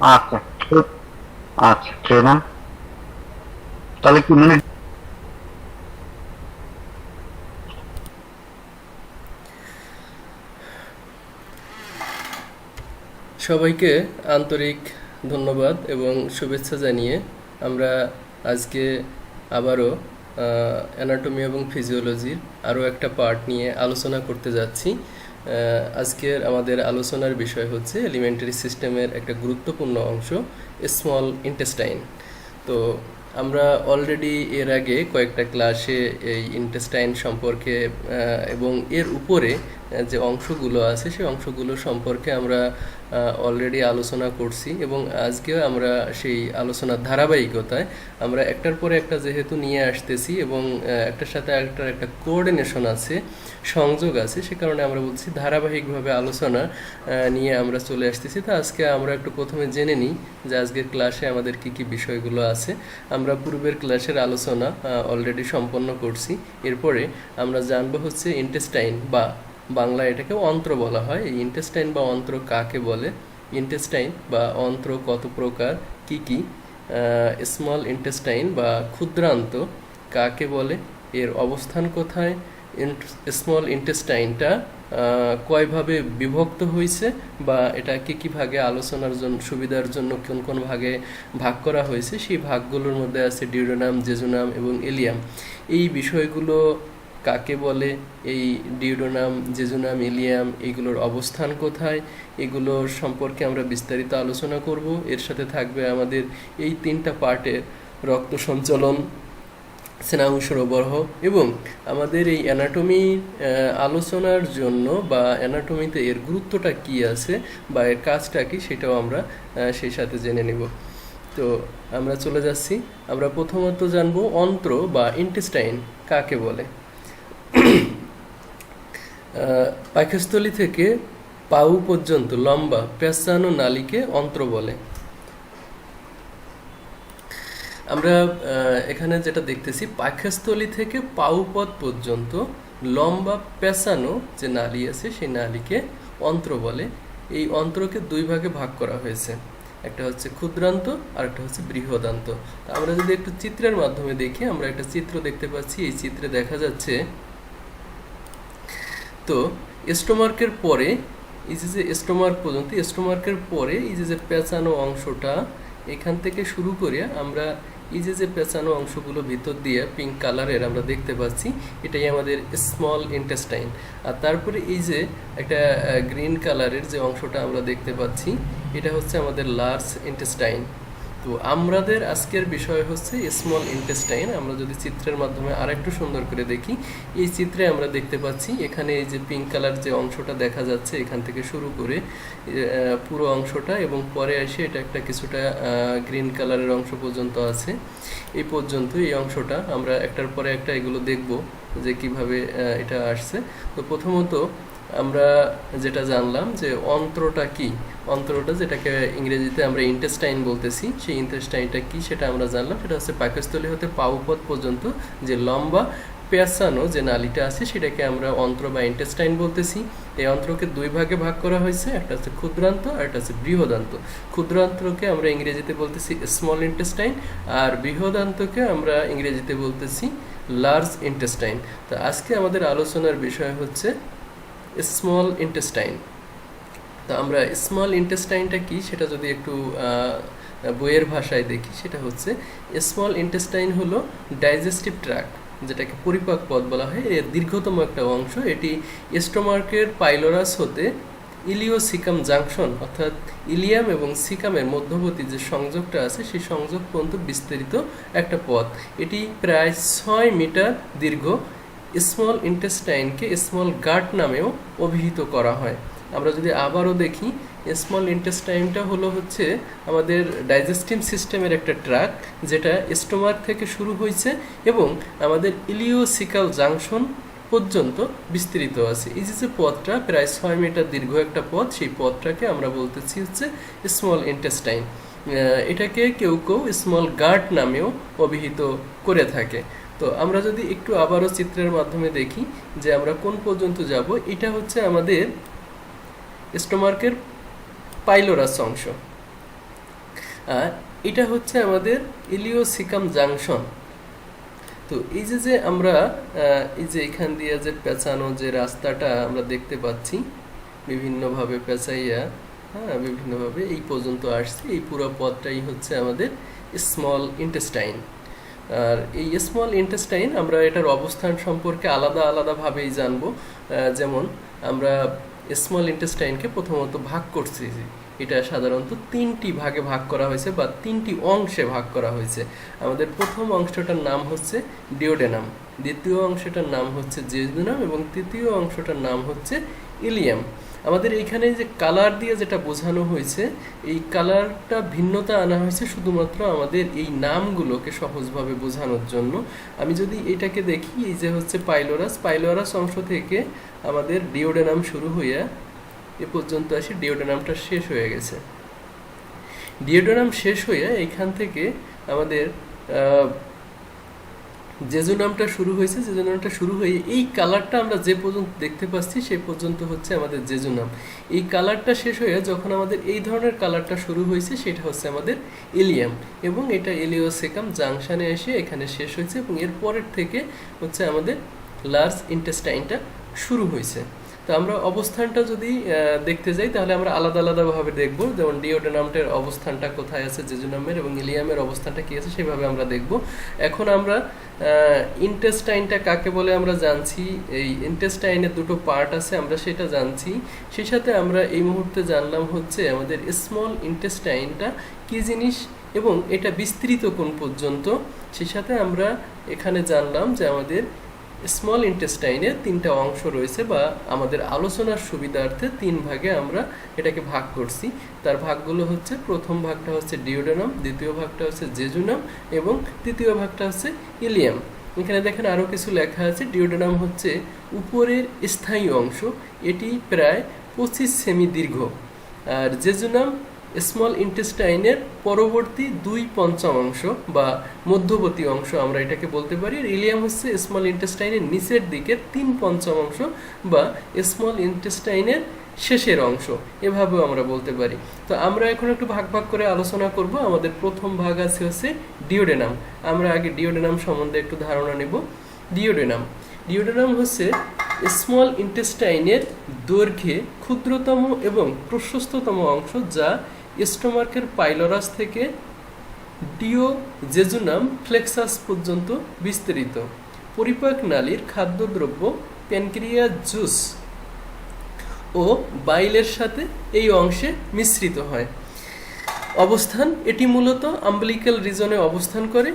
আচ্ছা আচ্ছা তাহলে কি সবাইকে আন্তরিক ধন্যবাদ এবং শুভেচ্ছা জানিয়ে আমরা আজকে আবারও অ্যানাটমি এবং ফিজিওলজির আরও একটা পার্ট নিয়ে আলোচনা করতে যাচ্ছি। আজকের আমাদের আলোচনার বিষয় হচ্ছে এলিমেন্টারি সিস্টেমের একটা গুরুত্বপূর্ণ অংশ স্মল ইন্টেস্টাইন তো আমরা অলরেডি এর আগে কয়েকটা ক্লাসে এই ইন্টেস্টাইন সম্পর্কে এবং এর উপরে যে অংশগুলো আছে, সেই অংশগুলো সম্পর্কে আমরা অলরেডি আলোচনা করছি এবং আজকেও আমরা সেই আলোচনার ধারাবাহিকতায় আমরা একটার পরে একটা যেহেতু নিয়ে আসতেছি এবং একটার সাথে একটার একটা কোঅর্ডিনেশন আছে, সংযোগ আছে, সে কারণে আমরা বলছি ধারাবাহিকভাবে আলোচনা নিয়ে আমরা চলে আসতেছি। তো আজকে আমরা একটু প্রথমে জেনে নিই যে আজকের ক্লাসে আমাদের কি কি বিষয়গুলো আছে। আমরা পূর্বের ক্লাসের আলোচনা অলরেডি সম্পন্ন করছি। এরপরে আমরা জানব হচ্ছে ইন্টেস্টাইন বা বাংলা এটাকে অন্ত্র বলা হয়। এই ইন্টেস্টাইন বা অন্ত্র কাকে বলে? ইন্টেস্টাইন বা অন্ত্র কত প্রকার? কি কি? স্মল ইন্টেস্টাইন বা ক্ষুদ্রান্ত কাকে বলে? এর অবস্থান কোথায়? স্মল ইন্টেস্টাইনটা কয়ভাবে বিভক্ত হয়েছে বা এটা কি কি ভাগে আলোচনার জন্য সুবিধার জন্য কোন কোন ভাগে ভাগ করা হয়েছে? সেই ভাগগুলোর মধ্যে আছে ডিউরোনাম, জেজুনাম এবং এলিয়াম। এই বিষয়গুলো কাকে বলে, এই ডিউডোনাম জেজুনাম ইলিয়াম এগুলোর অবস্থান কোথায়, এগুলোর সম্পর্কে আমরা বিস্তারিত আলোচনা করব। এর সাথে থাকবে আমাদের এই তিনটা পার্টে রক্ত সঞ্চালন স্নায়ু সরবরাহ এবং আমাদের এই অ্যানাটমি আলোচনার জন্য বা অ্যানাটমিতে এর গুরুত্বটা কি আছে বা এর কাজটা কি সেটাও আমরা সেই সাথে জেনে নেব। তো আমরা চলে যাচ্ছি। আমরা প্রথমত জানব অন্ত্র বা ইন্টেস্টাইন কাকে বলে। আহ, পাকস্থলী থেকে পাউ পর্যন্ত লম্বা পেঁচানো নালীকে অন্ত্র বলে। আমরা এখানে যেটা দেখতেছি পাকস্থলী থেকে পাউপথ পর্যন্ত লম্বা পেঁচানো যে নালী আছে সেই নালীকে অন্ত্র বলে। এই অন্ত্রকে দুই ভাগে ভাগ করা হয়েছে। একটা হচ্ছে ক্ষুদ্রান্ত আর একটা হচ্ছে বৃহদান্ত। আমরা যদি একটু চিত্রের মাধ্যমে দেখি আমরা একটা চিত্র দেখতে পাচ্ছি। এই চিত্রে দেখা যাচ্ছে তো স্টোমার্কের পরে, এই যে যে স্টোমার্ক পর্যন্ত, স্টোমার্কের পরে এই যে যে পেঁচানো অংশটা, এখান থেকে শুরু করে আমরা এই যে যে পেঁচানো অংশগুলো ভিতর দিয়ে পিঙ্ক কালারের আমরা দেখতে পাচ্ছি, এটাই আমাদের স্মল ইন্টেস্টাইন আর তারপরে এই যে একটা গ্রিন কালারের যে অংশটা আমরা দেখতে পাচ্ছি, এটা হচ্ছে আমাদের লার্জ ইন্টেস্টাইন তো আমাদের আজকের বিষয় হচ্ছে স্মল ইন্টেস্টাইন আমরা যদি চিত্রের মাধ্যমে আরেকটু সুন্দর করে দেখি, এই চিত্রে আমরা দেখতে পাচ্ছি এখানে এই যে পিঙ্ক কালার যে অংশটা দেখা যাচ্ছে, এখান থেকে শুরু করে পুরো অংশটা এবং পরে এসে এটা একটা কিছুটা গ্রিন কালারের অংশ পর্যন্ত আছে। এই পর্যন্ত এই অংশটা আমরা একটার পরে একটা এগুলো দেখব যে কীভাবে এটা আসছে। তো প্রথমত আমরা যেটা জানলাম যে অন্ত্রটা কি? অন্ত্রটা যেটাকে ইংরেজিতে আমরা ইন্টেস্টাইন বলতেছি, সেই ইন্টেস্টাইনটা কি সেটা আমরা জানলাম। সেটা হচ্ছে পাকস্থলী হতে পাউপথ পর্যন্ত যে লম্বা পেঁচানো যে নালিটা আছে, সেটাকে আমরা অন্ত্র বা ইন্টেস্টাইন বলতেছি। এই অন্ত্রকে দুই ভাগে ভাগ করা হয়েছে, একটা হচ্ছে ক্ষুদ্রান্ত আর একটা হচ্ছে বৃহদান্ত। ক্ষুদ্রান্তকে আমরা ইংরেজিতে বলতেছি স্মল ইন্টেস্টাইন আর বৃহদান্তকে আমরা ইংরেজিতে বলতেছি লার্জ ইন্টেস্টাইন তো আজকে আমাদের আলোচনার বিষয় হচ্ছে স্মল ইন্টেস্টাইন তো আমরা স্মল ইন্টেস্টাইনটা কি? সেটা যদি একটু বইয়ের ভাষায় দেখি, সেটা হচ্ছে স্মল ইন্টেস্টাইন হলো ডাইজেস্টিভ ট্র্যাক্ট যেটাকে পরিপাক পথ বলা হয়। এর দীর্ঘতম একটা অংশ, এটি স্টোমার্কের পাইলোরাস হতে ইলিওসিকাম জাংশন, অর্থাৎ ইলিয়াম এবং সিকামের মধ্যবর্তী যে সংযোগটা আছে, সেই সংযোগ পর্যন্ত বিস্তারিত একটা পথ। এটি প্রায় ছয় মিটার দীর্ঘ। স্মল ইন্টেস্টাইনকে স্মল গার্ড নামেও অভিহিত করা হয়। আমরা যদি আবারও দেখি স্মল ইন্টেস্টাইনটা হলো হচ্ছে আমাদের ডাইজেস্টিভ সিস্টেমের একটা ট্র্যাক যেটা স্টোমাক থেকে শুরু হয়েছে এবং আমাদের ইলিওসিকাল জাংশন পর্যন্ত বিস্তৃত আছে। এই যে যে পথটা, প্রায় ছয় মিটার দীর্ঘ একটা পথ, সেই পথটাকে আমরা বলতেছি হচ্ছে স্মল ইন্টেস্টাইন এটাকে কেউ কেউ স্মল গার্ড নামেও অভিহিত করে থাকে। তো আমরা যদি একটু আবারও চিত্রের মাধ্যমে দেখি যে আমরা কোন পর্যন্ত যাব, এটা হচ্ছে আমাদের স্টোমার্কের পাইলোরাস অংশ। আর এটা হচ্ছে আমাদের ইলিওসিকাম জাংশন। তো এই যে যে আমরা এই যে এখান দিয়ে যে পেঁচানো যে রাস্তাটা আমরা দেখতে পাচ্ছি, বিভিন্নভাবে পেঁচাইয়া হ্যাঁ বিভিন্নভাবে এই পর্যন্ত আসছে, এই পুরো পথটাই হচ্ছে আমাদের স্মল ইন্টেস্টাইন আর এই স্মল ইন্টেস্টাইন আমরা এটার অবস্থান সম্পর্কে আলাদা আলাদাভাবেই জানব। যেমন আমরা স্মল ইন্টেস্টাইনকে প্রথমত ভাগ করছি। এটা সাধারণত তিনটি ভাগে ভাগ করা হয়েছে বা তিনটি অংশে ভাগ করা হয়েছে। আমাদের প্রথম অংশটার নাম হচ্ছে ডিওডেনাম দ্বিতীয় অংশটার নাম হচ্ছে জেজুনাম এবং তৃতীয় অংশটার নাম হচ্ছে ইলিয়াম আমাদের এইখানে যে কালার দিয়ে যেটা বোঝানো হয়েছে, এই কালারটা ভিন্নতা আনা হয়েছে শুধুমাত্র আমাদের এই নামগুলোকে সহজভাবে বোঝানোর জন্য। আমি যদি এটাকে দেখি, এই যে হচ্ছে পাইলোরাস পাইলোরাস অংশ থেকে আমাদের ডিওডেনাম শুরু হইয়া এ পর্যন্ত আসি, ডিওডেনামটা শেষ হয়ে গেছে। ডিওডেনাম শেষ হইয়া এইখান থেকে আমাদের আহ, জেজুনামটা শুরু হয়েছে জেজুনামটা শুরু হয়ে এই কালারটা আমরা যে পর্যন্ত দেখতে পাচ্ছি সে পর্যন্ত হচ্ছে আমাদের জেজুনাম এই কালারটা শেষ হয়ে যখন আমাদের এই ধরনের কালারটা শুরু হয়েছে সেটা হচ্ছে আমাদের এলিয়াম এবং এটা এলিওসেকাম জাংশানে এসে এখানে শেষ হয়েছে এবং এরপরের থেকে হচ্ছে আমাদের লার্জ ইন্টেস্টাইনটা শুরু হয়েছে। তো আমরা অবস্থানটা যদি দেখতে যাই, তাহলে আমরা আলাদা আলাদাভাবে দেখব, যেমন ডিওডোনামটের অবস্থানটা কোথায় আছে, জেজুনামের এবং ইলিয়ামের অবস্থানটা কি আছে, সেভাবে আমরা দেখব। এখন আমরা ইন্টেস্টাইনটা কাকে বলে আমরা জানছি, এই ইন্টেস্টাইনের দুটো পার্ট আছে, আমরা সেটা জানছি। সেই সাথে আমরা এই মুহূর্তে জানলাম হচ্ছে আমাদের স্মল ইন্টেস্টাইনটা কি জিনিস এবং এটা বিস্তৃত কোন পর্যন্ত। সেই সাথে আমরা এখানে জানলাম যে আমাদের স্মল ইন্টেস্টাইনের তিনটা অংশ রয়েছে বা আমাদের আলোচনার সুবিধার্থে তিন ভাগে আমরা এটাকে ভাগ করছি। তার ভাগগুলো হচ্ছে প্রথম ভাগটা হচ্ছে ডিওডেনাম দ্বিতীয় ভাগটা হচ্ছে জেজুনাম এবং তৃতীয় ভাগটা হচ্ছে ইলিয়াম এখানে দেখেন আরও কিছু লেখা আছে। ডিওডেনাম হচ্ছে উপরের স্থায়ী অংশ। এটি প্রায় পঁচিশ সেমি দীর্ঘ। আর জেজুনাম স্মল ইন্টেস্টাইনের পরবর্তী দুই পঞ্চমাংশ বা মধ্যবর্তী অংশ আমরা এটাকে বলতে পারি। ইলিয়াম হচ্ছে স্মল ইন্টেস্টাইনের নিচের দিকে তিন পঞ্চমাংশ বা স্মল ইন্টেস্টাইনের শেষের অংশ। এভাবেও আমরা বলতে পারি। তো আমরা এখন একটু ভাগ ভাগ করে আলোচনা করব। আমাদের প্রথম ভাগ আছে হচ্ছে ডিওডেনাম আমরা আগে ডিওডেনাম সম্বন্ধে একটু ধারণা নেব। ডিওডেনাম ডিওডেনাম হচ্ছে স্মল ইন্টেস্টাইনের দৈর্ঘ্যে ক্ষুদ্রতম এবং প্রশস্ততম অংশ যা স্টোমার্কের পাইলোরাস থেকে ডিও জেজুনাম ফ্লেক্সাস পর্যন্ত বিস্তৃত। পরিপাক নালীর খাদ্যদ্রব্য প্যানক্রিয়া জুস ও বাইলের সাথে এই অংশে মিশ্রিত হয়। অবস্থান এটি মূলত আম্বলিক্যাল রিজনে অবস্থান করে।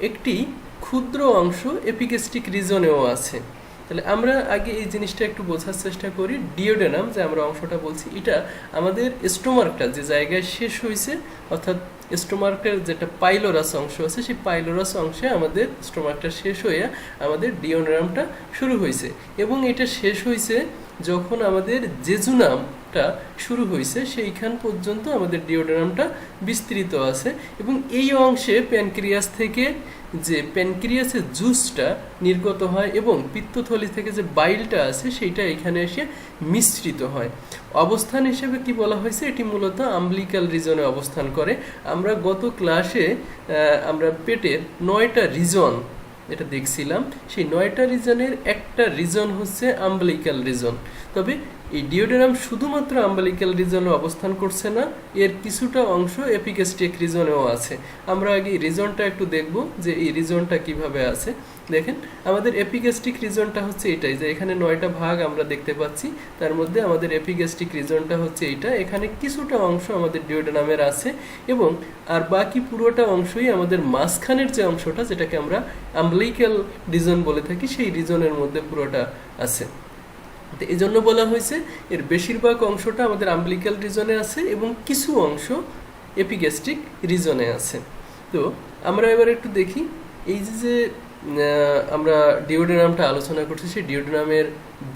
একটি ক্ষুদ্র অংশ এপিগেস্টিক রিজনেও আছে। তাহলে আমরা আগে এই জিনিসটা একটু বোঝার চেষ্টা করি। ডিওডেনাম যে আমরা অংশটা বলছি, এটা আমাদের স্টোমার্কটা যে জায়গায় শেষ হয়েছে অর্থাৎ স্টোমার্কের যেটা পাইলোরাস অংশ আছে, সেই পাইলোরাস অংশে আমাদের স্টোমার্কটা শেষ হয়ে আমাদের ডিওডেনামটা শুরু হয়েছে এবং এটা শেষ হয়েছে যখন আমাদের জেজুনামটা শুরু হয়েছে, সেইখান পর্যন্ত আমাদের ডিওডেনামটা বিস্তৃত আছে এবং এই অংশে প্যানক্রিয়াস থেকে যে প্যানক্রিয়াসের জুসটা নির্গত হয় এবং পিত্তথলি থেকে যে বাইলটা আছে সেইটা এখানে এসে মিশ্রিত হয়। অবস্থান হিসেবে কি বলা হয়েছে? এটি মূলত আম্বলিক্যাল রিজনে অবস্থান করে। আমরা গত ক্লাসে আমরা পেটের নয়টা রিজন এটা দেখছিলাম। সেই নয়টা রিজনের একটা রিজন হচ্ছে আম্বলিক্যাল রিজন তবে এই ডিওডেরাম শুধুমাত্র আম্বালিক্যাল রিজনে অবস্থান করছে না, এর কিছুটা অংশ এপিকেস্টিক রিজনেও আছে। আমরা আগে রিজনটা একটু দেখব যে এই রিজনটা কীভাবে আছে। দেখেন, আমাদের এপিগেস্টিক রিজনটা হচ্ছে এটাই যে এখানে নয়টা ভাগ আমরা দেখতে পাচ্ছি, তার মধ্যে আমাদের এপিগেস্টিক রিজনটা হচ্ছে এইটা। এখানে কিছুটা অংশ আমাদের ডিওডেনামের আছে এবং আর বাকি পুরোটা অংশই আমাদের মাঝখানের যে অংশটা, যেটাকে আমরা আম্বলিক্যাল রিজন বলে থাকি, সেই রিজনের মধ্যে পুরোটা আছে। এই জন্য বলা হয়েছে এর বেশিরভাগ অংশটা আমাদের আম্বলিক্যাল রিজনে আছে এবং কিছু অংশ এপিগ্যাস্ট্রিক রিজনে আছে। তো আমরা এবার একটু দেখি, এই যে যে আমরা ডিওডেনামটা আলোচনা করছি, সেই ডিওডেনামের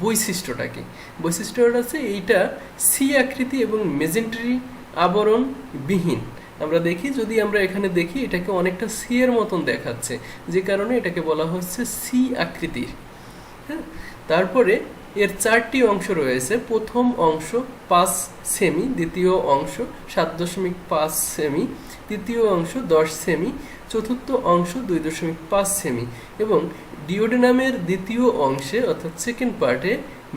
বৈশিষ্ট্যটা কি? বৈশিষ্ট্যটা আছে এইটা সি আকৃতি এবং মেজেন্টারি আবরণ বিহীন। আমরা দেখি, যদি আমরা এখানে দেখি, এটাকে অনেকটা সি এর মতন দেখাচ্ছে, যে কারণে এটাকে বলা হচ্ছে সি আকৃতির। হ্যাঁ? তারপরে এর চারটি অংশ রয়েছে। প্রথম অংশ পাঁচ সেমি, দ্বিতীয় অংশ সাত দশমিক পাঁচ সেমি, তৃতীয় অংশ দশ সেমি, চতুর্থ অংশ দুই দশমিক পাঁচ সেমি এবং ডিওডেনামের দ্বিতীয় অংশে অর্থাৎ সেকেন্ড পার্টে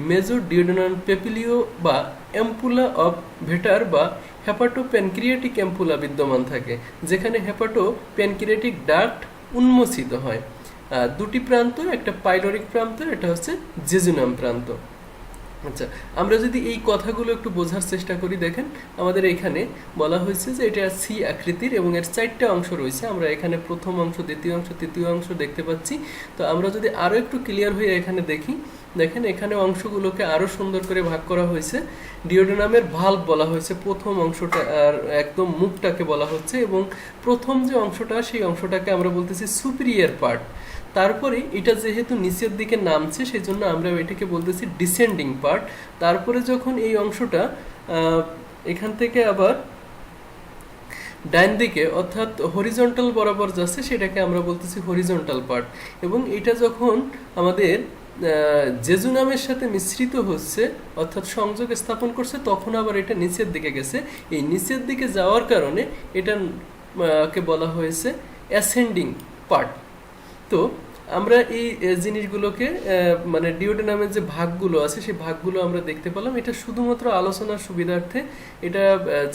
মেজর ডিওডেনাম পেপিলিও বা অ্যাম্পুলা অফ ভেটার বা হ্যাপাটো প্যানক্রিয়াটিক অ্যাম্পুলা বিদ্যমান থাকে, যেখানে হ্যাপাটো প্যানক্রিয়াটিক ডাক্ট উন্মোচিত হয়। দুটি প্রান্ত একটা পাইলোরিক প্রান্ত এটা হচ্ছে জেজুনাম প্রান্ত। আচ্ছা আমরা যদি এই কথাগুলো একটু বোঝার চেষ্টা করি, দেখেন আমাদের এখানে বলা হয়েছে যে এটা সি আকৃতির এবং এর চারটা অংশ রয়েছে। আমরা এখানে প্রথম অংশ, দ্বিতীয় অংশ, তৃতীয় অংশ দেখতে পাচ্ছি। তো আমরা যদি আরও একটু ক্লিয়ার হয়ে এখানে দেখি, দেখেন এখানে অংশগুলোকে আরও সুন্দর করে ভাগ করা হয়েছে। ডিওডোনামের ভাল্ব বলা হয়েছে, প্রথম অংশটা আর একদম মুখটাকে বলা হচ্ছে এবং প্রথম যে অংশটা, সেই অংশটাকে আমরা বলতেছি সুপিরিয়ার পার্ট তারপরে এটা যেহেতু নিচের দিকে নামছে সেই জন্য আমরা এটাকে বলতেছি ডিসেন্ডিং পার্ট তারপরে যখন এই অংশটা এখান থেকে আবার ডান দিকে, অর্থাৎ হরিজন্টাল বরাবর যাচ্ছে, সেটাকে আমরা বলতেছি হরিজন্টাল পার্ট এবং এটা যখন আমাদের জেজুনামের সাথে মিশ্রিত হচ্ছে, অর্থাৎ সংযোগ স্থাপন করছে, তখন আবার এটা নিচের দিকে গেছে। এই নিচের দিকে যাওয়ার কারণে এটা কে বলা হয়েছে অ্যাসেন্ডিং পার্ট তো আমরা এই জিনিসগুলোকে মানে ডিওডেনামের যে ভাগগুলো আছে, সেই ভাগগুলো আমরা দেখতে পেলাম। এটা শুধুমাত্র আলোচনার সুবিধার্থে, এটা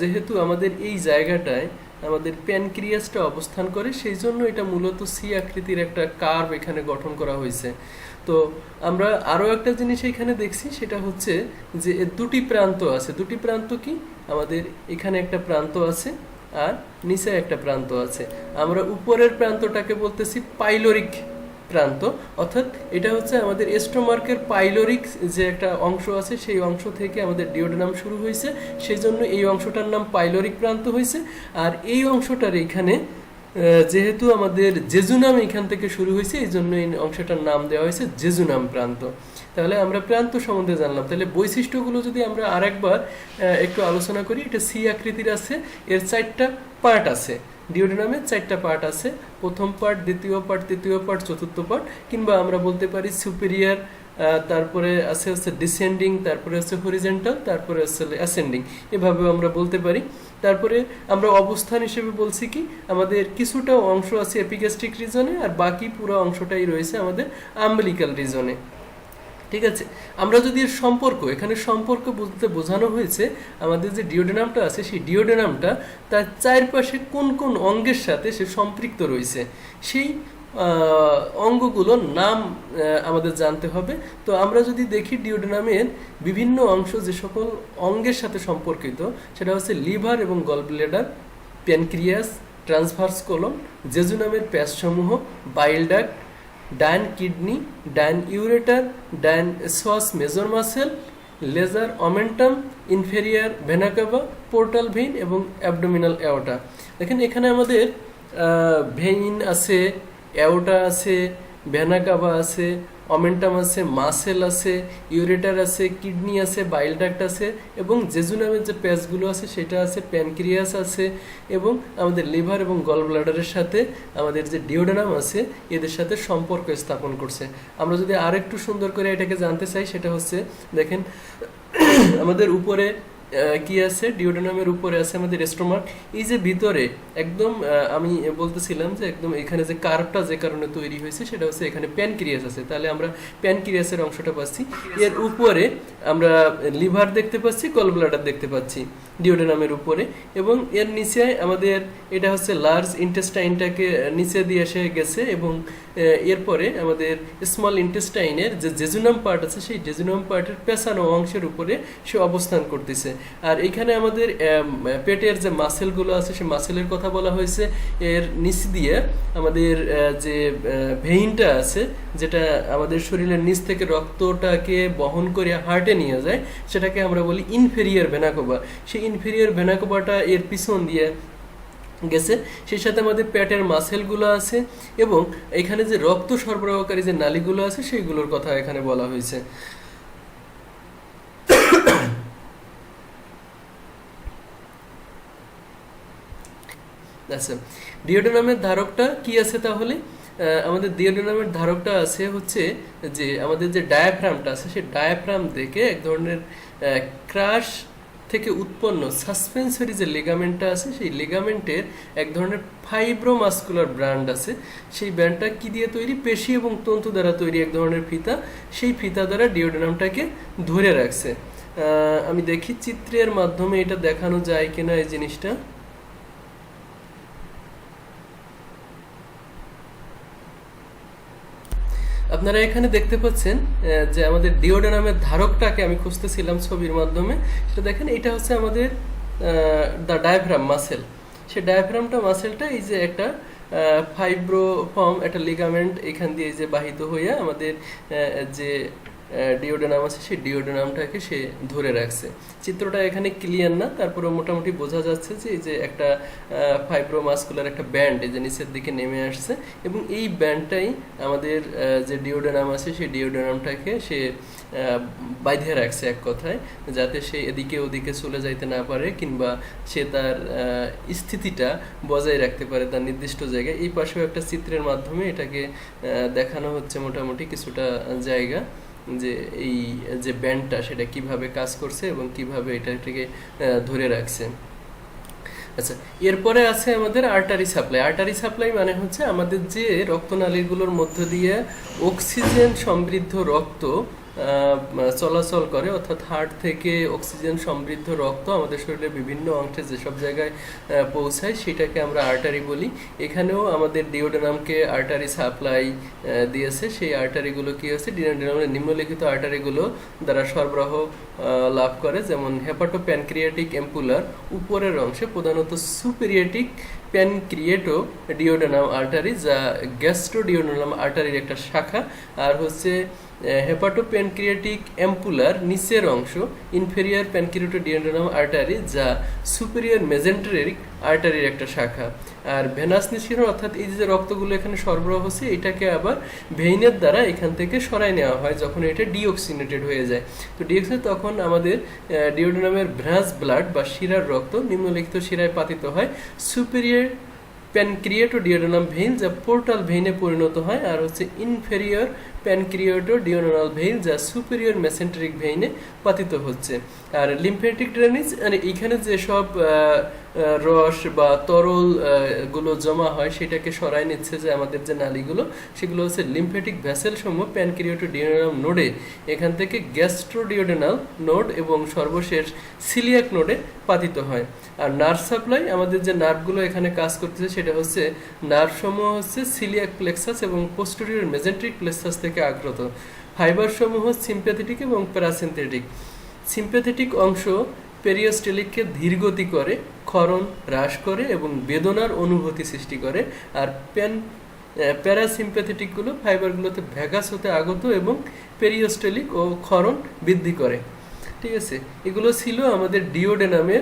যেহেতু আমাদের এই জায়গাটায় আমাদের প্যানক্রিয়াসটা অবস্থান করে, সেই জন্য এটা মূলত সি আকৃতির একটা কার্ভ এখানে গঠন করা হয়েছে। তো আমরা আরও একটা জিনিস এখানে দেখছি, সেটা হচ্ছে যে দুটি প্রান্ত আছে। দুটি প্রান্ত কি? আমাদের এখানে একটা প্রান্ত আছে আর নিচে একটা প্রান্ত আছে। আমরা উপরের প্রান্তটাকে বলতেছি পাইলোরিক প্রান্ত, অর্থাৎ এটা হচ্ছে আমাদের এস্টোমার্কের পাইলোরিক যে একটা অংশ আছে, সেই অংশ থেকে আমাদের ডিওডেনাম শুরু হয়েছে। সেই জন্য এই অংশটার নাম পাইলোরিক প্রান্ত হয়েছে। আর এই অংশটার এখানে যেহেতু আমাদের জেজুনাম এখান থেকে শুরু হয়েছে, এই জন্য এই অংশটার নাম দেওয়া হয়েছে জেজুনাম প্রান্ত। তাহলে আমরা প্রান্ত সম্বন্ধে জানলাম। তাহলে বৈশিষ্ট্যগুলো যদি আমরা আরেকবার একটু আলোচনা করি, এটা সি আকৃতির আছে, এর চারটা পার্ট আছে। ডিওডেনামের চারটা পার্ট আছে, প্রথম পার্ট দ্বিতীয় পার্ট তৃতীয় পার্ট চতুর্থ পার্ট কিংবা আমরা বলতে পারি সুপিরিয়ার তারপরে আছে হচ্ছে ডিসেন্ডিং তারপরে হচ্ছে হরিজেন্টাল তারপরে হচ্ছে অ্যাসেন্ডিং এভাবেও আমরা বলতে পারি। তারপরে আমরা অবস্থান হিসেবে বলছি কি, আমাদের কিছুটা অংশ আছে এপিগ্যাস্ট্রিক রিজনে, আর বাকি পুরো অংশটাই রয়েছে আমাদের আম্বলিক্যাল রিজনে। ঠিক আছে? আমরা যদি এর সম্পর্ক, এখানে সম্পর্ক বলতে বোঝানো হয়েছে, আমাদের যে ডিওডেনামটা আছে, সেই ডিওডেনামটা তার চারপাশে কোন কোন অঙ্গের সাথে সে সম্পৃক্ত রয়েছে? সেই অঙ্গগুলোর নাম আমাদের জানতে হবে। তো আমরা যদি দেখি ডিওডেনামের বিভিন্ন অংশ যে সকল অঙ্গের সাথে সম্পর্কিত, সেটা হচ্ছে লিভার এবং গল ব্লেডার প্যানক্রিয়াস, ট্রান্সভার্স কলম, জেজুনামের প্যাসসমূহ বাইল ডাক্ট ডান কিডনি ডায়ান ইউরেটার, ডান psoas major muscle, lesser omentum, inferior vena cava portal vein এবং অ্যাবডোমিনাল অ্যাওটা। দেখেন এখানে আমাদের ভেইন আছে, অ্যাওটা আছে ভেনাকাবা আছে অমেন্টাম আছে, মাসেল আছে, ইউরেটার আছে, কিডনি আছে, বাইল ডাক্ট আছে এবং জেজুনামের যে প্যাচগুলো আছে সেটা আছে, প্যানক্রিয়াস আছে এবং আমাদের লিভার এবং গল ব্লাডারের সাথে আমাদের যে ডিওডানাম আছে, এদের সাথে সম্পর্ক স্থাপন করছে। আমরা যদি আরেকটু সুন্দর করে এটাকে জানতে চাই, সেটা হচ্ছে, দেখেন, আমাদের উপরে কি আছে? ডিওডেনামের উপরে আছে আমাদের স্টোমাক এই যে ভিতরে, একদম আমি বলতেছিলাম যে একদম এখানে যে কার্ভটা যে কারণে তৈরি হয়েছে, সেটা হচ্ছে এখানে প্যানক্রিয়াস আছে। তাহলে আমরা প্যানক্রিয়াসের অংশটা পাচ্ছি। এর উপরে আমরা লিভার দেখতে পাচ্ছি কল ব্লাডার দেখতে পাচ্ছি ডিওডেনামের উপরে। এবং এর নিচে আমাদের, এটা হচ্ছে লার্জ ইন্টেস্টাইনটাকে নিচে দিয়ে এসে গেছে এবং এরপরে আমাদের স্মল ইন্টেস্টাইনের যে জেজুনাম পার্ট আছে, সেই জেজুনাম পার্টের পেছানো অংশের উপরে সে অবস্থান করতেছে। আর এখানে আমাদের পেটের যে মাসেলগুলো আছে সেই মাসেলের কথা বলা হয়েছে। এর নিচ দিয়ে আমাদের যে ভেইনটা আছে, যেটা আমাদের শরীরের নিচ থেকে রক্তটাকে বহন করে হার্টে নিয়ে যায়, সেটাকে আমরা বলি ইনফেরিয়ার ভেনাকোবা সেই ইনফেরিয়ার ভেনাকোবাটা এর পিছন দিয়ে গেছে, সেই সাথে আমাদের পেটের মাসেলগুলো আছে এবং এখানে যে রক্ত সরবরাহকারী যে নালীগুলো আছে, সেইগুলোর কথা এখানে বলা হয়েছে। আচ্ছা ডিওডোনামের ধারকটা কি আছে তাহলে? আমাদের ডিওডোনামের ধারকটা আছে হচ্ছে যে, আমাদের যে ডায়াফ্রামটা আছে, সেই ডায়াফ্রাম থেকে এক ধরনের ক্রাশ থেকে উৎপন্ন সাসপেন্সরি যে লেগামেন্টটা আছে, সেই লেগামেন্টের এক ধরনের ফাইব্রোমাস্কুলার ব্র্যান্ড আছে। সেই ব্র্যান্ডটা কি দিয়ে তৈরি? পেশি এবং তন্তু দ্বারা তৈরি এক ধরনের ফিতা। সেই ফিতা দ্বারা ডিওডেনামটাকে ধরে রাখছে। আমি দেখি চিত্রের মাধ্যমে এটা দেখানো যায় কিনা এই জিনিসটা। আপনারা এখানে দেখতে পাচ্ছেন যে আমাদের ডিওডোনামের ধারকটাকে আমি খুঁজতেছিলাম ছবির মাধ্যমে। সেটা দেখেন, এটা হচ্ছে আমাদের দ্য ডায়াফ্রাম মাসেল সে ডায়াফ্রামটা মাসেলটা এই যে একটা ফাইব্রোফর্ম একটা লিগামেন্ট এখান দিয়ে যে বাহিত হইয়া আমাদের যে ডিওডোনাম আছে, সেই ডিওডোনামটাকে সে ধরে রাখছে। চিত্রটা এখানে ক্লিয়ার না তারপরে মোটামুটি বোঝা যাচ্ছে যে এই যে একটা ফাইব্রোমাস্কুলার একটা ব্যান্ড এই যে নিচের দিকে নেমে আসছে এবং এই ব্যান্ডটাই আমাদের যে ডিওডোনাম আছে, সেই ডিওডোনামটাকে সে বাইধে রাখছে এক কথায়, যাতে সে এদিকে ওদিকে চলে যাইতে না পারে কিংবা সে তার স্থিতিটা বজায় রাখতে পারে তার নির্দিষ্ট জায়গায়। এই পাশেও একটা চিত্রের মাধ্যমে এটাকে দেখানো হচ্ছে মোটামুটি কিছুটা জায়গা। যে এই, যে ব্যান্ডটা সেটা কীভাবে কাজ করছে এবং কীভাবে এটাকে ধরে রাখছে। আচ্ছা এরপরে আছে আমাদের আর্টারি সাপ্লাই আর্টারি সাপ্লাই মানে হচ্ছে আমাদের যে রক্তনালীগুলোর মধ্য দিয়ে অক্সিজেন সমৃদ্ধ রক্ত চলাচল করে, অর্থাৎ হার্ট থেকে অক্সিজেন সমৃদ্ধ রক্ত আমাদের শরীরের বিভিন্ন অংশে যেসব জায়গায় পৌঁছায়, সেটাকে আমরা আর্টারি বলি। এখানেও আমাদের ডিওডোনামকে আর্টারি সাপ্লাই দিয়েছে। সেই আর্টারিগুলো কী হচ্ছে ডিওডোনামের নিম্নলিখিত আর্টারিগুলো দ্বারা সরবরাহ লাভ করে। যেমন হেপাটো প্যানক্রিয়াটিক এম্পুলার উপরের অংশে, প্রধানত সুপেরিয়াটিক প্যানক্রিয়েটো ডিওডোনাম আর্টারি যা গ্যাস্ট্রোডিওডোনাম আর্টারির একটা শাখা। আর হচ্ছে হেপাটো প্যানক্রিয়াটিক এম্পুলার নিচের অংশ ইনফেরিয়ার প্যানক্রিয়েটো ডিওডোনাম আর্টারি যা সুপেরিয়র মেজেন্টারিক আর্টারির একটা শাখা। আর ভেনাস নিঃসরণ অর্থাৎ এই যে রক্তগুলো এখানে সরবরাহ হচ্ছে, এটাকে আবার ভেইনের দ্বারা এখান থেকে সরাই নেওয়া হয় যখন এটা ডিঅক্সিনেটেড হয়ে যায়। তো ডিঅক্সিনেট তখন আমাদের ডিওডোনামের ভ্রাস ব্লাড বা শিরার রক্ত নিম্নলিখিত শিরায় পাতিত হয়। সুপেরিয়ার প্যানক্রিয়েটো ডিওডোনাম ভেইন যা পোর্টাল ভেইনে পরিণত হয়, আর হচ্ছে ইনফেরিয়র প্যানক্রিয়েটো ডিওডোনাল ভেইন যা সুপেরিয়র মেসেন্টারিক ভেইনে পাতিত হচ্ছে। আর লিম্ফেটিক ড্রেনেজ মানে এখানে যেসব রস বা তরলগুলো জমা হয়, সেটাকে সরাই নিচ্ছে যে আমাদের যে নালীগুলো, সেগুলো হচ্ছে লিম্ফেটিক ভ্যাসেল সমূহ প্যানক্রিয়েটো ডিওডোনাম নোডে। এখান থেকে গ্যাস্ট্রোডিওডেনাল নোড এবং সর্বশেষ সিলিয়াক নোডে পাতিত হয়। আর নার্ভ সাপ্লাই, আমাদের যে নার্ভগুলো এখানে কাজ করতেছে, সেটা হচ্ছে নার্ভ সমূহ হচ্ছে সিলিয়াক প্লেক্সাস এবং পোস্টেরিয়র মেজেন্ট্রিক প্লেক্সাস থেকে আগ্রত। ফাইবার সমূহ সিম্প্যাথেটিক এবং প্যারাসিনথেটিক। সিম্প্যাথেটিক অংশ পেরিওস্টেলিককে ধীরগতি করে, ক্ষরণ হ্রাস করে এবং বেদনার অনুভূতি সৃষ্টি করে। আর প্যান প্যারাসিম্প্যাথেটিকগুলো ফাইবারগুলোতে ভ্যাগাস হতে আগত এবং পেরিওস্টেলিক ও ক্ষরণ বৃদ্ধি করে। ঠিক আছে? এগুলো ছিল আমাদের ডিওডেনামের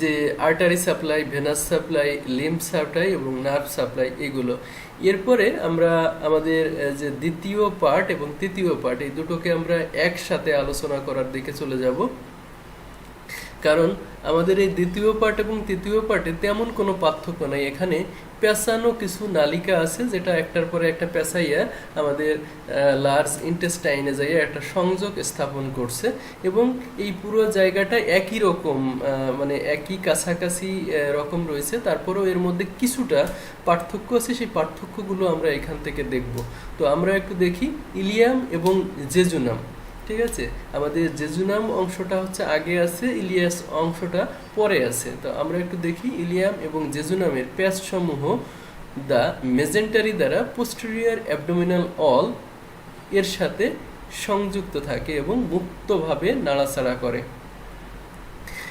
যে artery supply venous supply lymph supply এবং নার্ভ সাপ্লাই এগুলো। এরপরে আমরা আমাদের যে দ্বিতীয় পার্ট এবং তৃতীয় পার্ট এই দুটোকে আমরা একসাথে আলোচনা করার দিকে চলে যাব। কারণ আমাদের এই দ্বিতীয় পার্ট এবং তৃতীয় পার্টে তেমন কোনো পার্থক্য নাই। এখানে পেঁচানো কিছু নালিকা আছে, যেটা একটার পরে একটা পেঁচাইয়া আমাদের লার্জ ইন্টেস্টাইনে যাইয়া একটা সংযোগ স্থাপন করছে এবং এই পুরো জায়গাটা একই রকম মানে একই কাছাকাছি রকম রয়েছে। তারপরেও এর মধ্যে কিছুটা পার্থক্য আছে, সেই পার্থক্যগুলো আমরা এখান থেকে দেখব। তো আমরা একটু দেখি, ইলিয়াম এবং জেজুনাম। ঠিক আছে? আমাদের জেজুনাম অংশটা হচ্ছে আগে আছে, ইলিয়াস অংশটা পরে আছে। তো আমরা একটু দেখি, ইলিয়াম এবং জেজুনামের প্যাচ সমূহ দ্য মেজেন্টারি দ্বারা পোস্টেরিয়ার অ্যাবডোমিনাল অল এর সাথে সংযুক্ত থাকে এবং মুক্তভাবে নাড়াচাড়া করে।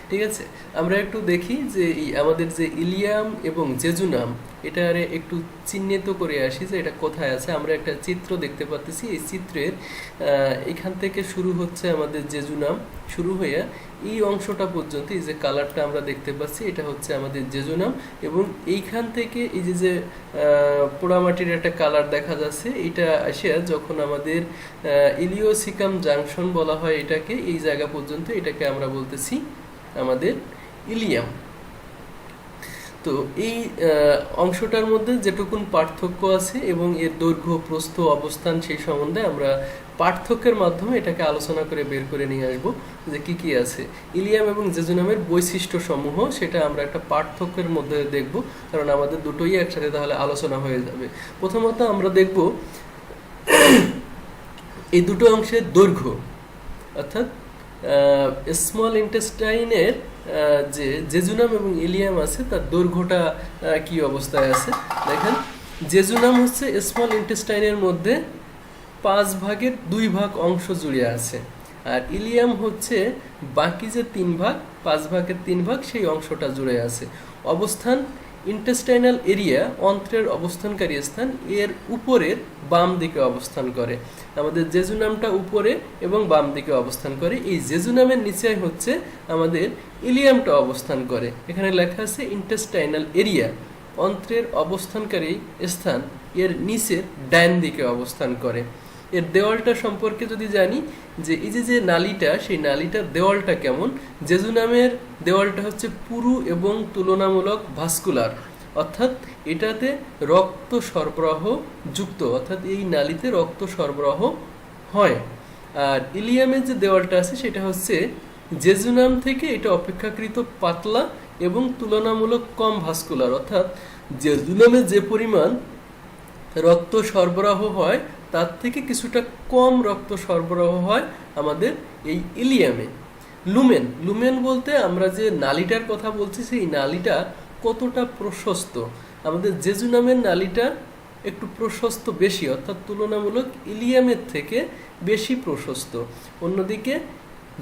ঠিক আছে? আমরা একটু দেখি যে আমাদের যে ইলিয়াম এবং জেজুনাম, এটারে একটু চিহ্নিত করে আসি যে এটা কোথায় আছে। আমরা একটা চিত্র দেখতে পাচ্ছি এই চিত্রের এখান থেকে শুরু হচ্ছে আমাদের জেজুনাম। শুরু হয়ে এই অংশটা পর্যন্ত, এই যে কালারটা আমরা দেখতে পাচ্ছি, এটা হচ্ছে আমাদের জেজুনাম এবং এইখান থেকে এই যে যে পোড়ামাটির একটা কালার দেখা যাচ্ছে, এটা আসিয়া যখন আমাদের ইলিওসিকাম জাংশন বলা হয় এটাকে, এই জায়গা পর্যন্ত এটাকে আমরা বলতেছি। আমাদের ইলিয়াম। তো এই অংশটার মধ্যে যেটুকুন পার্থক্য আছে এবং এর দৈর্ঘ্য, প্রস্থ, অবস্থান সেই সম্বন্ধে আমরা পার্থক্যের মাধ্যমে এটাকে আলোচনা করে বের করে নিয়ে আসব যে কি কি আছে। ইলিয়াম এবং জেজুনামের বৈশিষ্ট্য সমূহ সেটা আমরা একটা পার্থক্যের মধ্যে দেখব, কারণ আমাদের দুটোই একসাথে তাহলে আলোচনা হয়ে যাবে। প্রথমত আমরা দেখব এই দুটো অংশের দৈর্ঘ্য, অর্থাৎ স্মল ইন্টেস্টাইনের যে জেজুনাম এবং ইলিয়াম আছে, তার দৈর্ঘ্যটা কি অবস্থায় আছে? দেখেন জেজুনাম হচ্ছে স্মল ইন্টেস্টাইনের মধ্যে পাঁচ ভাগের দুই ভাগ অংশ জুড়ে আছে। আর ইলিয়াম হচ্ছে বাকি যে তিন ভাগ, পাঁচ ভাগের তিন ভাগ, সেই অংশটা জুড়ে আছে। অবস্থান ইন্টেস্টাইনাল এরিয়া অন্ত্রের অবস্থানকারী স্থান, এর উপরের বাম দিকে অবস্থান করে। আমাদের জেজুনামটা উপরে এবং বাম দিকে অবস্থান করে। এই জেজুনামের নিচে হচ্ছে আমাদের ইলিয়ামটা অবস্থান করে। এখানে লেখা আছে ইন্টেস্টাইনাল এরিয়া, অন্ত্রের অবস্থানকারী স্থান, এর নিচের ডান দিকে অবস্থান করে। এর দেওয়ালটা সম্পর্কে যদি জানি, যে এই যে যে নালীটা, সেই নালীটার দেওয়ালটা কেমন? জেজুনামের দেওয়ালটা হচ্ছে পুরু এবং তুলনামূলক ভাস্কুলার। অর্থাৎ এটাতে রক্ত সরবরাহ যুক্ত, অর্থাৎ এই নালিতে রক্ত সরবরাহ হয়। আর ইলিয়ামের যে দেওয়ালটা আছে, সেটা হচ্ছে জেজুনাম থেকে এটা অপেক্ষাকৃত পাতলা এবং তুলনামূলক কম ভাস্কুলার। অর্থাৎ জেজুনামে যে পরিমাণ রক্ত সরবরাহ হয় তার থেকে কিছুটা কম রক্ত সরবরাহ হয় আমাদের এই ইলিয়ামে। লুমেন লুমেন বলতে আমরা যে নালিটার কথা বলছি সেই নালিটা কতটা প্রশস্ত? আমাদের জেজুনামের নালিটা একটু প্রশস্ত বেশি অর্থাৎ তুলনামূলক ইলিয়ামের থেকে বেশি প্রশস্ত। অন্যদিকে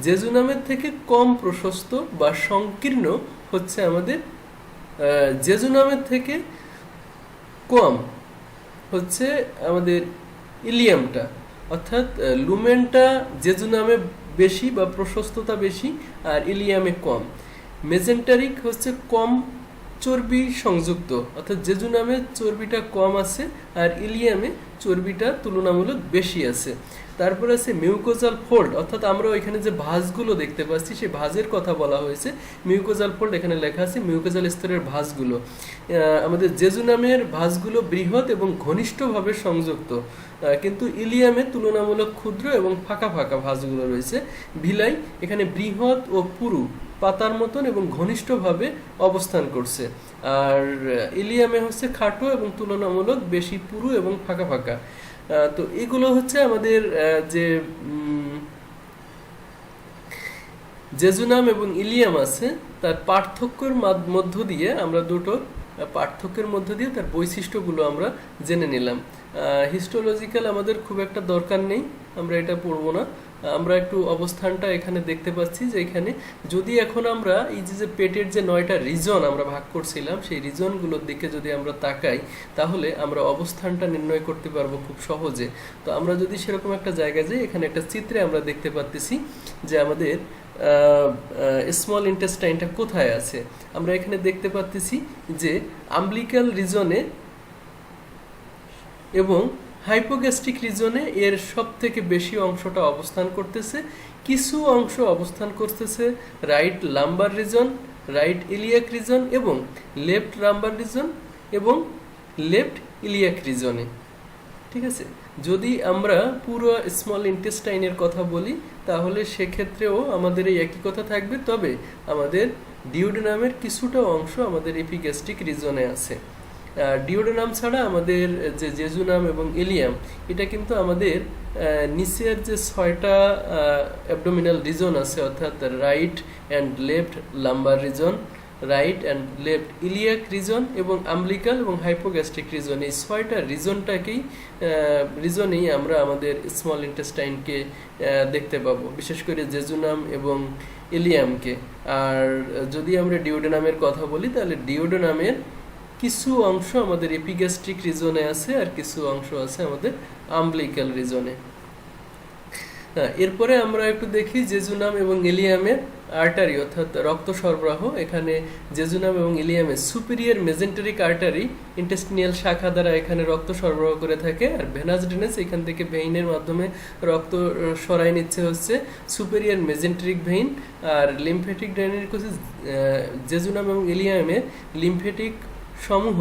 জেজুনামের থেকে কম প্রশস্ত বা সংকীর্ণ হচ্ছে আমাদের আহ, জেজুনামের থেকে কম হচ্ছে আমাদের ইলিয়ামটা, অর্থাৎ লুমেনটা জেজুনামে বেশি বা প্রশস্ততা বেশি, আর ইলিয়ামে কম। মেজেন্টারিক হচ্ছে কম চর্বি সংযুক্ত, অর্থাৎ জেজুনামে চর্বিটা কম আছে, আর ইলিয়ামে চর্বিটা তুলনামূলক বেশি আছে। তারপর আছে মিউকোজাল ফোল্ড, অর্থাৎ আমরা এখানে যে ভাঁজগুলো দেখতে পাচ্ছি, সেই ভাঁজের কথা বলা হয়েছে। মিউকোজাল ফোল্ড, এখানে লেখা আছে মিউকোজাল স্তরের ভাঁজগুলো। আমাদের জেজুনামের ভাঁজগুলো বৃহৎ এবং ঘনিষ্ঠভাবে সংযুক্ত। কিন্তু ইলিয়ামে তুলনামূলক ক্ষুদ্র এবং ফাঁকা ফাঁকা ভাঁজগুলো রয়েছে। ভিলাই এখানে বৃহৎ ও পুরু পাতার মতন এবং ঘনিষ্ঠভাবে অবস্থান করছে। আর ইলিয়ামে হচ্ছে খাটো এবং তুলনামূলক বেশি পুরু এবং ফাঁকা ফাঁকা। তো এগুলো হচ্ছে আমাদের যে জেজুনাম এবং ইলিয়াম আছে, তার পার্থক্যের মধ্য দিয়ে আমরা দুটো পার্থক্যের মধ্য দিয়ে তার বৈশিষ্ট্যগুলো আমরা জেনে নিলাম। হিস্টোলজিক্যাল আমাদের খুব একটা দরকার নেই, আমরা এটা পড়ব না। আমরা একটু অবস্থানটা এখানে দেখতে পাচ্ছি যে এখানে যদি এখন আমরা এই যে যে পেটের যে নয়টা রিজন আমরা ভাগ করছিলাম, সেই রিজনগুলোর দিকে যদি আমরা তাকাই, তাহলে আমরা অবস্থানটা নির্ণয় করতে পারব খুব সহজে। তো আমরা যদি সেরকম একটা জায়গায় যাই, এখানে একটা চিত্রে আমরা দেখতে পাচ্ছি যে আমাদের স্মল ইন্টেস্টাইনটা কোথায় আছে। আমরা এখানে দেখতে পাচ্ছি যে আম্বলিক্যাল রিজনে এবং হাইপোগ্যাস্ট্রিক রিজনে এর সব থেকে বেশি অংশটা অবস্থান করতেছে। কিছু অংশ অবস্থান করতেছে right lumbar region, right iliac region এবং লেফট লাম্বার রিজন এবং লেফট ইলিয়াক রিজনে। ঠিক আছে? যদি আমরা পুরো স্মল ইন্টেস্টাইনের কথা বলি, তাহলে সেক্ষেত্রেও আমাদের এই একই কথা থাকবে। তবে আমাদের ডিওডেনামের কিছুটা অংশ আমাদের এপিগ্যাস্ট্রিক রিজনে আছে। ডিওডোনাম ছাড়া আমাদের যে জেজুনাম এবং এলিয়াম এটা কিন্তু আমাদের নিচের যে ছয়টা অ্যাবডোমিনাল রিজন আছে, অর্থাৎ right and left lumbar region right and left iliac region এবং আমলিকাল এবং হাইপোগ্যাস্ট্রিক রিজন এই ছয়টা রিজনটাকেই রিজনেই আমরা আমাদের স্মল ইন্টেস্টাইনকে দেখতে পাবো, বিশেষ করে জেজুনাম এবং এলিয়ামকে আর যদি আমরা ডিওডোনামের কথা বলি, তাহলে ডিওডোনামের কিছু অংশ আমাদের এপিগ্যাস্ট্রিক রিজনে আছে আর কিছু অংশ আছে আমাদের আম্বলিক্যাল রিজনে। হ্যাঁ এরপরে আমরা একটু দেখি জেজুনাম এবং এলিয়ামের আর্টারি, অর্থাৎ রক্ত সরবরাহ। এখানে জেজুনাম এবং ইলিয়ামে সুপিরিয়র মেজেন্টারিক আর্টারি, ইন্টেস্টিনিয়াল শাখা দ্বারা এখানে রক্ত সরবরাহ করে থাকে। আর ভেনাস ড্রেনেজ এখান থেকে ভেইনের মাধ্যমে রক্ত সরাই নিচ্ছে হচ্ছে সুপিরিয়র মেজেন্টারিক ভেইন। আর লিমফেটিক ড্রেনের হচ্ছে জেজুনাম এবং ইলিয়ামে লিমফেটিক সমূহ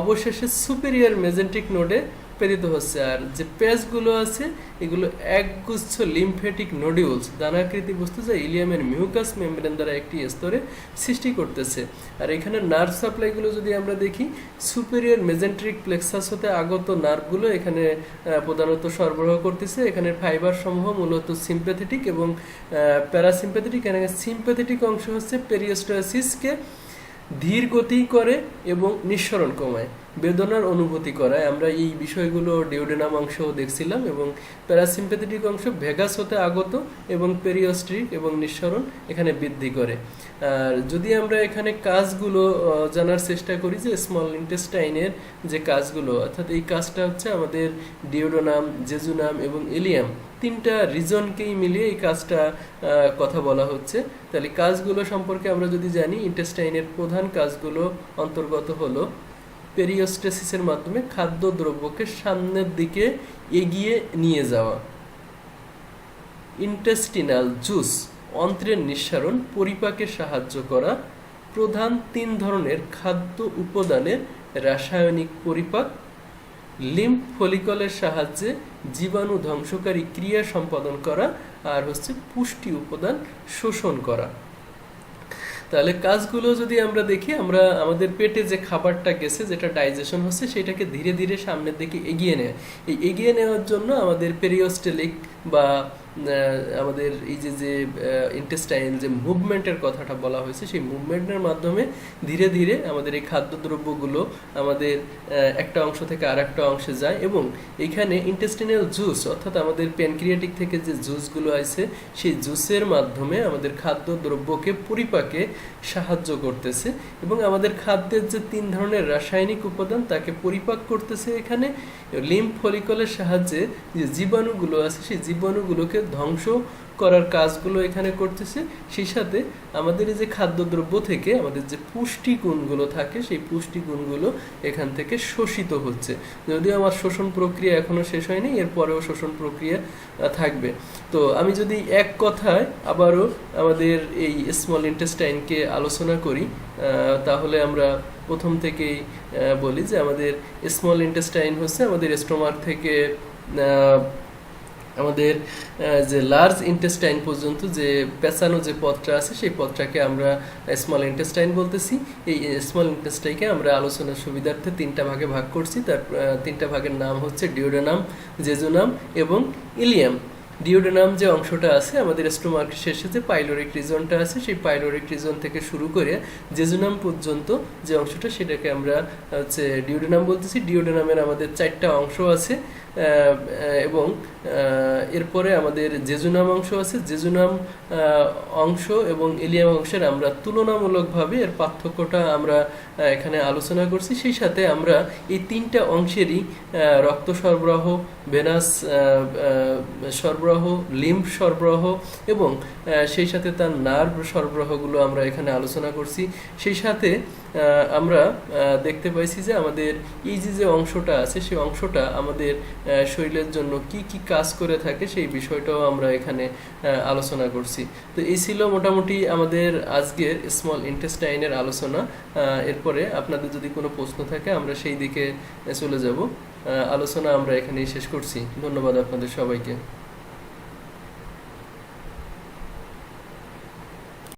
অবশেষে সুপিরিয়র মেজেন্টিক নোডে প্রেরিত হচ্ছে। আর যে পেজগুলো আছে, এগুলো একগুচ্ছ লিমফেটিক নোডিউলস দানাকৃতি বস্তু যা ইলিয়ামের মিউকাস মেমব্রেন দ্বারা একটি স্তরে সৃষ্টি করতেছে। আর এখানে নার্ভ সাপ্লাইগুলো যদি আমরা দেখি সুপিরিয়র মেজেন্ট্রিক প্লেক্সাস হতে আগত নার্ভগুলো এখানে প্রধানত সরবরাহ করতেছে। এখানে ফাইবার সমূহ মূলত সিম্প্যাথেটিক এবং প্যারাসিম্প্যাথেটিক এখানে সিম্প্যাথেটিক অংশ হচ্ছে পেরিওস্টাসিসকে ধীর গতি করে এবং নিঃসরণ কমায়। বেদনার অনুভূতি করায়। আমরা এই বিষয়গুলো ডিওডেনাম অংশ দেখছিলাম এবং প্যারাসিম্প্যাথেটিক অংশ ভেগাস হতে আগত এবং পেরিওস্ট্রিক এবং নিঃসরণ এখানে বৃদ্ধি করে। আর যদি আমরা এখানে কাজগুলো জানার চেষ্টা করি যে স্মল ইন্টেস্টাইনের যে কাজগুলো, অর্থাৎ এই কাজটা হচ্ছে আমাদের ডিওডোনাম, জেজুনাম এবং এলিয়াম, তিনটা রিজনকেই মিলিয়ে এই কাজটা কথা বলা হচ্ছে। তাহলে কাজগুলো সম্পর্কে আমরা যদি জানি ইন্টেস্টাইনের প্রধান কাজগুলো অন্তর্গত হলো পেরিওস্টেসিসের মাধ্যমে খাদ্য দ্রব্যকে সামনের দিকে এগিয়ে নিয়ে যাওয়া। ইন্টেস্টিনাল জুস অন্ত্রের নিঃসারণ পরিপাকে সাহায্য করা প্রধান তিন ধরনের খাদ্য উপাদানের রাসায়নিক পরিপাক। লিম্ফ ফলিকলের সাহায্যে জীবাণু ধ্বংসকারী ক্রিয়া সম্পাদন করা আর হচ্ছে পুষ্টি উপাদান শোষণ করা। তাহলে কাজগুলো যদি আমরা দেখি, আমরা আমাদের পেটে যে খাবারটা গেছে, যেটা ডাইজেশন হচ্ছে, সেটাকে ধীরে ধীরে সামনের দিকে এগিয়ে নেয়। এই এগিয়ে নেওয়ার জন্য আমাদের পেরিওস্টেলিক বা আমাদের এই যে যে ইন্টেস্টাইন যে মুভমেন্টের কথাটা বলা হয়েছে, সেই মুভমেন্টের মাধ্যমে ধীরে ধীরে আমাদের এই খাদ্যদ্রব্যগুলো আমাদের একটা অংশ থেকে আর একটা অংশে যায় এবং এখানে ইন্টেস্টিনাল জুস অর্থাৎ আমাদের প্যানক্রিয়াটিক থেকে যে জুসগুলো আছে, সেই জুসের মাধ্যমে আমাদের খাদ্যদ্রব্যকে পরিপাকে সাহায্য করতেছে এবং আমাদের খাদ্যের যে তিন ধরনের রাসায়নিক উপাদান, তাকে পরিপাক করতেছে এখানে। লিম্ফ ফলিকলের সাহায্যে যে জীবাণুগুলো আছে, সেই জীবাণুগুলোকে ধ্বংস করার কাজগুলো এখানে করতেছে। সেই সাথে আমাদের এই যে খাদ্যদ্রব্য থেকে আমাদের যে পুষ্টি গুণগুলো থাকে, সেই পুষ্টি গুণগুলো এখান থেকে শোষিত হচ্ছে। যদিও আমার শোষণ প্রক্রিয়া এখনও শেষ হয়নি, এরপরেও শোষণ প্রক্রিয়া থাকবে। তো আমি যদি এক কথায় আবারও আমাদের এই স্মল ইন্টেস্টাইনকে আলোচনা করি তাহলে আমরা প্রথম থেকেই বলি যে আমাদের স্মল ইন্টেস্টাইন হচ্ছে আমাদের স্টোমাক থেকে আমাদের যে লার্জ ইন্টেস্টাইন পর্যন্ত যে পেঁচানো যে পথটা আছে, সেই পথটাকে আমরা স্মল ইন্টেস্টাইন বলতেছি। এই স্মল ইন্টেস্টাইনকে আমরা আলোচনার সুবিধার্থে তিনটা ভাগে ভাগ করছি। তার তিনটা ভাগের নাম হচ্ছে ডিওডোনাম জেজোনাম এবং ইলিয়াম ডিওডেনাম যে অংশটা আছে, আমাদের স্টোমাক শেষে যে পাইলোরিক রিজনটা আছে, সেই পাইলোরিক রিজন থেকে শুরু করে জেজুনাম পর্যন্ত যে অংশটা, সেটাকে আমরা হচ্ছে ডিওডেনাম বলতেছি। ডিওডেনামের আমাদের চারটা অংশ আছে এবং এরপরে আমাদের জেজুনাম অংশ আছে। জেজুনাম অংশ এবং এলিয়াম অংশের আমরা তুলনামূলকভাবে এর পার্থক্যটা আমরা এখানে আলোচনা করছি। সেই সাথে আমরা এই তিনটা অংশেরই রক্ত সরবরাহ, ভেনাস সরবরাহ লিম্ফ সরবরাহ এবং সেই সাথে তার নার্ভ সরবরাহগুলো আমরা এখানে আলোচনা করছি। সেই সাথে আমরা দেখতে পাইছি যে আমাদের এই যে যে অংশটা আছে, সেই অংশটা আমাদের শরীরের জন্য কি কি কাজ করে থাকে সেই বিষয়টাও আমরা এখানে আলোচনা করছি। তো এই ছিল মোটামুটি আমাদের আজকের স্মল ইন্টেস্টাইনের আলোচনা। এরপরে আপনাদের যদি কোনো প্রশ্ন থাকে, আমরা সেই দিকে চলে যাব। আলোচনা আমরা এখানেই শেষ করছি। ধন্যবাদ আপনাদের সবাইকে।